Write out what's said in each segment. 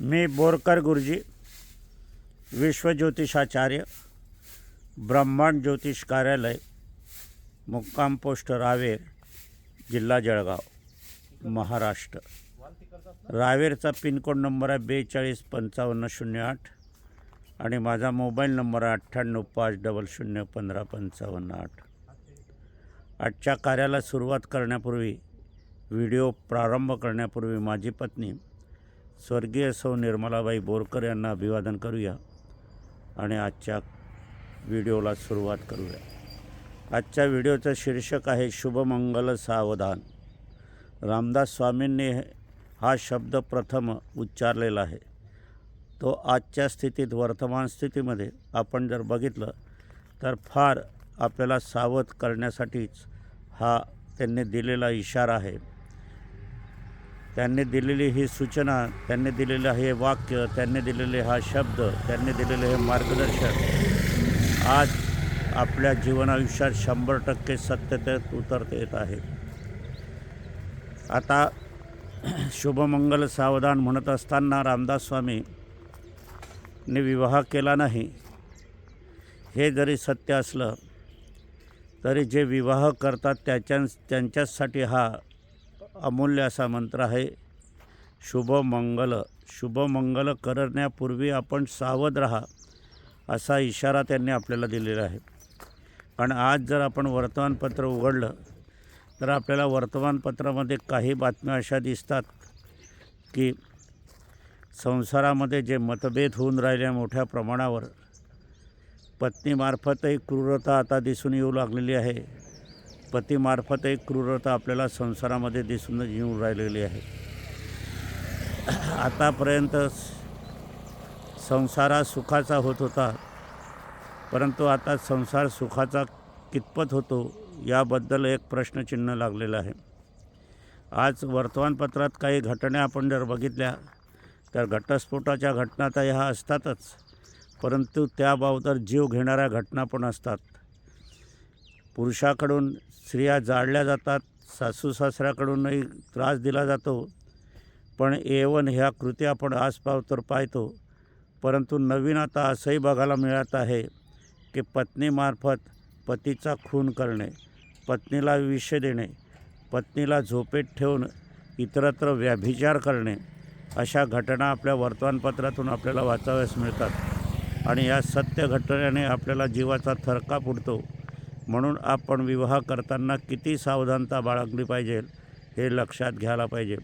मी बोरकर गुरुजी विश्वज्योतिषाचार्य ब्रह्मांड ज्योतिष कार्यालय मुक्काम पोस्ट रावेर जिल्हा जळगाव महाराष्ट्र. रावेरचा पिनकोड नंबर आहे बेचाळीस पंचावन्न शून्य आठ आणि माझा मोबाईल नंबर आहे अठ्ठ्याण्णव पाच डबल शून्य पंधरा पंचावन्न आठ. आजच्या कार्याला सुरुवात करण्यापूर्वी व्हिडिओ प्रारंभ करण्यापूर्वी माझी पत्नी स्वर्गीय सौ निर्मलाबाई बोरकर यांना अभिवादन करूया आणि आजच्या व्हिडिओला सुरुवात करूया. आजच्या व्हिडिओचं शीर्षक आहे शुभमंगल सावधान. रामदास स्वामींनी हा शब्द प्रथम उच्चारलेला आहे. तो आजच्या स्थितीत वर्तमान स्थितीमध्ये आपण जर बघितलं तर फार आपल्याला सावध करण्यासाठीच हा त्यांनी दिलेला इशारा आहे. त्यांनी दिलेली ही सूचना त्यांनी दिलेलं हे वाक्य त्यांनी दिलेले हा शब्द त्यांनी दिलेले हे मार्गदर्शन आज आपल्या जीवनायुष्यात शंभर टक्के सत्यतेत उतरता येत आहे. आता शुभमंगल सावधान म्हणत असताना रामदास स्वामीने विवाह केला नाही. हे जरी सत्य असलं तरी जे विवाह करतात त्याच्या त्यांच्यासाठी हा अमूल्य असा मंत्र आहे शुभमंगल शुभमंगल करण्यापूर्वी आपण सावध राहा असा इशारा त्यांनी आपल्याला दिलेला आहे. कारण आज जर आपण वर्तमानपत्र उघडलं तर आपल्याला वर्तमानपत्रामध्ये काही बातम्या अशा दिसतात की संसारामध्ये जे मतभेद होऊन राहिले मोठ्या प्रमाणावर पत्नीमार्फतही क्रूरता आता दिसून येऊ लागलेली आहे. पतीमार्फत एक क्रूरता आपल्याला संसारामध्ये दिसून येऊन राहिलेली आहे. आतापर्यंत संसारा सुखाचा होत होता. परंतु आता संसार सुखाचा कितपत होतो याबद्दल एक प्रश्नचिन्ह लागलेलं आहे. आज वर्तमानपत्रात काही घटना आपण जर बघितल्या तर घटस्फोटाच्या घटना तर ह्या असतातच. परंतु त्याबाबत जीव घेणाऱ्या घटना पण असतात. पुरुषाकडून स्त्रिया जाळल्या जातात सासू सासऱ्याकडूनही त्रास दिला जातो. पण एवन ह्या कृती आपण आसपाव तर पाहतो. परंतु नवीन आता असंही बघायला मिळत आहे की पत्नीमार्फत पतीचा खून करणे पत्नीला विष देणे पत्नीला झोपेत ठेवून इतरत्र व्याभिचार करणे अशा घटना आपल्या वर्तमानपत्रातून आपल्याला वाचाव्यास मिळतात. आणि या सत्य घटनेने आपल्याला जीवाचा थरकाप उडतो. म्हणून आपण विवाह करताना किती सावधानता बाळगली पाहिजे हे लक्षात घ्यायला पाहिजे.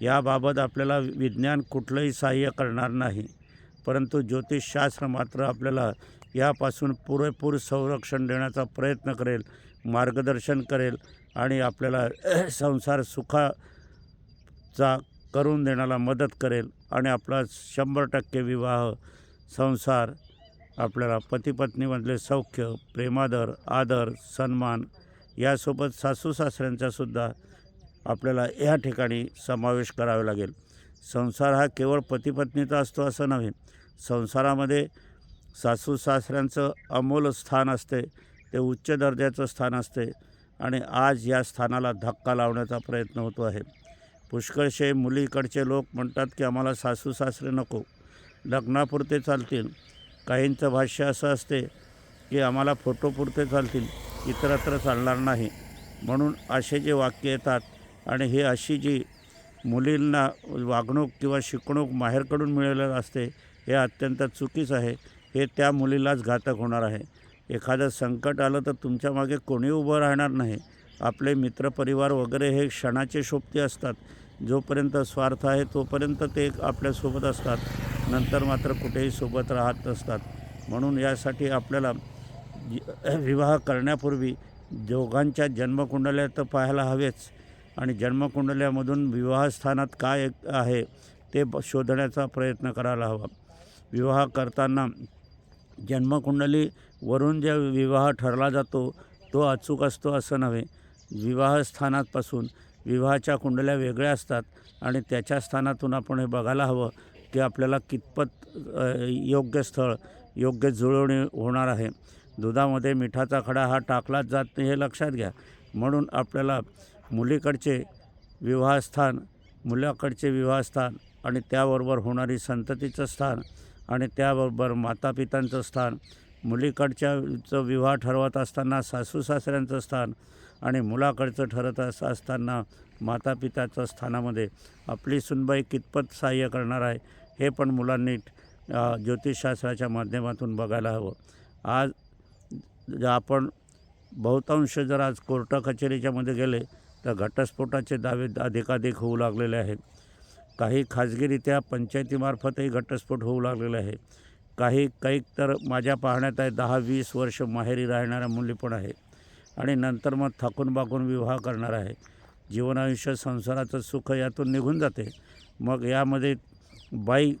याबाबत आपल्याला विज्ञान कुठलंही सहाय्य करणार नाही परंतु ज्योतिषशास्त्र मात्र आपल्याला यापासून पुरेपूर संरक्षण देण्याचा प्रयत्न करेल मार्गदर्शन करेल आणि आपल्याला संसार सुखाचा करून देण्याला मदत करेल आणि आपला शंभर टक्के विवाह संसार आपल्याला पतीपत्नीमधले सौख्य प्रेमादर आदर सन्मान यासोबत सासू सासऱ्यांचासुद्धा आपल्याला या ठिकाणी समावेश करावा लागेल. संसार हा केवळ पतीपत्नीचा असतो असं नव्हे. संसारामध्ये सासू सासऱ्यांचं अमोल स्थान असते ते उच्च दर्जाचं स्थान असते आणि आज या स्थानाला धक्का लावण्याचा प्रयत्न होतो आहे. पुष्कळशे मुलीकडचे लोक म्हणतात की आम्हाला सासू सासरे नको. लग्नापुरते चालतील. काहींचं भाष्य असं असते की आम्हाला फोटोपुरते चालतील इतरत्र चालणार नाही. म्हणून असे जे वाक्य येतात आणि हे अशी जी मुलींना वागणूक किंवा शिकवणूक माहेरकडून मिळालेलं असते हे अत्यंत चुकीचं आहे. हे त्या मुलीलाच घातक होणार आहे. एखादं संकट आलं तर तुमच्या मागे कोणी उभं राहणार नाही. आपले मित्रपरिवार वगैरे हे क्षणाचे शोभते असतात. जोपर्यंत स्वार्थ आहे तोपर्यंत ते आपल्यासोबत असतात. नंतर मात्र कुठेही सोबत राहत नसतात. म्हणून यासाठी आपल्याला विवाह करण्यापूर्वी दोघांच्या जन्मकुंडल्या तर पाहायला हवेच. आणि जन्मकुंडल्यामधून विवाहस्थानात काय आहे ते शोधण्याचा प्रयत्न करायला हवा. विवाह करताना जन्मकुंडलीवरून जे विवाह ठरला जातो तो अचूक असतो असं नव्हे. विवाहस्थानापासून विवाहाच्या कुंडल्या वेगळ्या असतात आणि त्याच्या स्थानातून आपण हे बघायला हवं. की आपल्याला कितपत योग्य स्थळ योग्य जुळवणी होणार आहे. दुधामध्ये मिठाचा खडा हा टाकलाच जात नाही हे लक्षात घ्या. म्हणून आपल्याला मुलीकडचे विवाहस्थान मुलाकडचे विवाहस्थान आणि त्याबरोबर होणारी संततीचं स्थान आणि त्याबरोबर मातापितांचं स्थान मुलीकडच्या विवाह ठरवत असताना सासू सासऱ्यांचं स्थान आणि मुलाकडचं ठरत अस असताना मातापित्याच्या स्थानामध्ये आपली सुनबाई कितपत सहाय्य करणार आहे हे पण मुलांनी ज्योतिषशास्त्राच्या माध्यमातून बघायला हवं. आज आपण बहुतांश जर आज कोर्ट कचेरीच्यामध्ये गेले तर घटस्फोटाचे दावे अधिकाधिक होऊ लागलेले आहेत. काही खाजगीरित्या पंचायतीमार्फतही घटस्फोट होऊ लागलेले आहे काही काही तर माझ्या पाहण्यात आहे दहा वीस वर्ष माहेरी राहणाऱ्या मुली पण आहे आणि नंतर मग थकून बाकून विवाह करणार आहे. जीवनायुष्य संसाराचं सुख यातून निघून जाते. मग यामध्ये बाई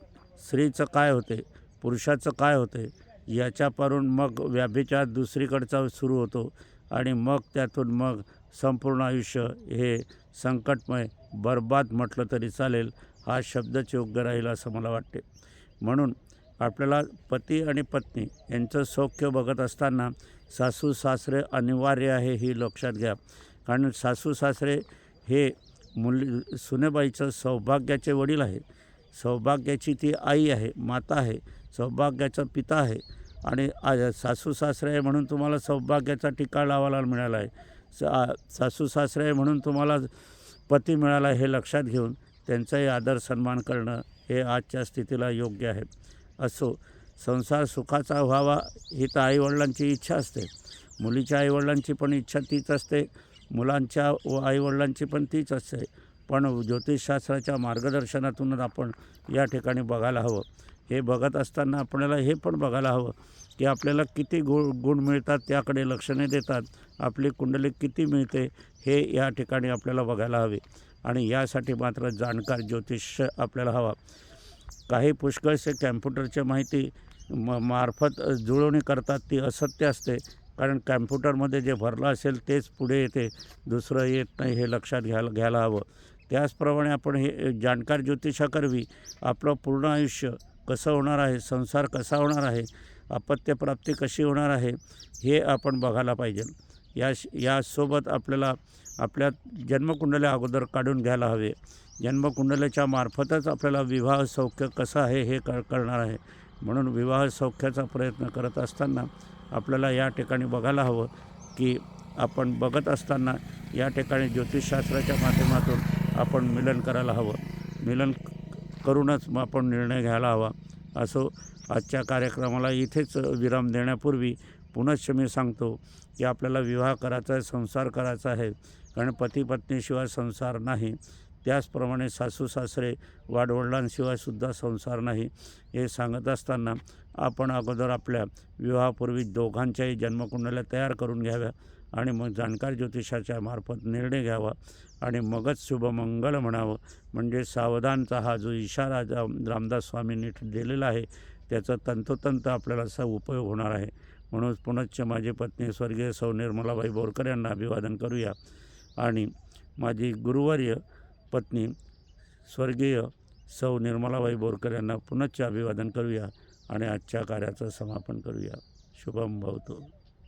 स्त्रीचं काय होते? पुरुषाचं काय होते? याच्यापारून मग व्याभिचार दुसरीकडचा सुरू होतो. आणि मग त्यातून मग संपूर्ण आयुष्य हे संकटमय बरबाद म्हटलं तरी चालेल हा शब्दच योग्य राहील असं मला वाटते. म्हणून आपल्याला पती आणि पत्नी यांचं सौख्य बघत असताना सासू सासरे अनिवार्य आहे ही लक्षात घ्या. कारण सासू सासरे हे मुल सुनेबाईचं सौभाग्याचे वडील आहे. सौभाग्याची ती आई आहे माता आहे सौभाग्याचा पिता आहे. आणि सासू सासरे आहे म्हणून तुम्हाला सौभाग्याचा टिका लावायला मिळाला आहे. सा सासू सासरे आहे म्हणून तुम्हाला पती मिळाला हे लक्षात घेऊन त्यांचाही आदर सन्मान करणं हे आजच्या स्थितीला योग्य आहे. असो संसार सुखाचा व्हावा ही तर आईवडिलांची इच्छा असते. मुलीच्या आईवडिलांची पण इच्छा तीच असते मुलांच्या व आईवडिलांची पण तीच असते. पण ज्योतिषशास्त्राच्या मार्गदर्शनातूनच आपण या ठिकाणी बघायला हवं. हे बघत असताना आपल्याला हे पण बघायला हवं की आपल्याला किती गु गुण मिळतात त्याकडे लक्ष नाही देतात आपली कुंडली किती मिळते हे या ठिकाणी आपल्याला बघायला हवे. आणि यासाठी मात्र जाणकार ज्योतिष आपल्याला हवा. काही पुष्कळसे कॅम्प्युटरच्या माहिती म मार्फत जुळवणी करतात ती असत्य असते. कारण कॅम्प्युटरमध्ये जे भरलं असेल तेच पुढे येते दुसरं येत नाही हे लक्षात घ्यायला घ्यायला हवं. त्याचप्रमाणे आपण हे जाणकार ज्योतिषाकरवी आपलं पूर्ण आयुष्य कसं होणार आहे संसार कसा होणार आहे अपत्यप्राप्ती कशी होणार आहे हे आपण बघायला पाहिजे. या यासोबत आपल्याला आपल्या जन्मकुंडल्या अगोदर काढून घ्यायला हवे. जन्मकुंडलेच्या मार्फतच आपल्याला विवाह सौख्य कसं आहे हे क करणार आहे. म्हणून विवाह सौख्याचा प्रयत्न करत असताना आपल्याला या ठिकाणी बघायला हवं की आपण बघत असताना या ठिकाणी ज्योतिषशास्त्राच्या माध्यमातून आपण मिलन करायला हवं. मिलन करूनच मग आपण निर्णय घ्यायला हवा. असो आजच्या कार्यक्रमाला इथेच विराम देण्यापूर्वी पुनश्च मी सांगतो की आपल्याला विवाह करायचा आहे संसार करायचा आहे. कारण पती पत्नीशिवाय संसार नाही. त्याचप्रमाणे सासू सासरे वाडवडिलांशिवायसुद्धा संसार नाही. हे सांगत असताना आपण अगोदर आपल्या विवाहापूर्वी दोघांच्याही जन्मकुंडल्या तयार करून घ्याव्या आणि मग जाणकार ज्योतिषाच्या मार्फत निर्णय घ्यावा आणि मगच शुभमंगल म्हणावं. म्हणजे सावधानचा हा जो इशारा जा- रामदास स्वामींनी दिलेला आहे त्याचा तंतोतंत आपल्याला असा उपयोग होणार आहे. म्हणून पुनश्च माझी पत्नी स्वर्गीय सौ निर्मलाबाई बोरकर यांना अभिवादन करूया. आणि माझी गुरुवर्य पत्नी स्वर्गीय सौ निर्मलाबाई बोरकर यांना पुनश्च अभिवादन करूया आणि आजच्या कार्याचं समापन करूया. शुभम भवतो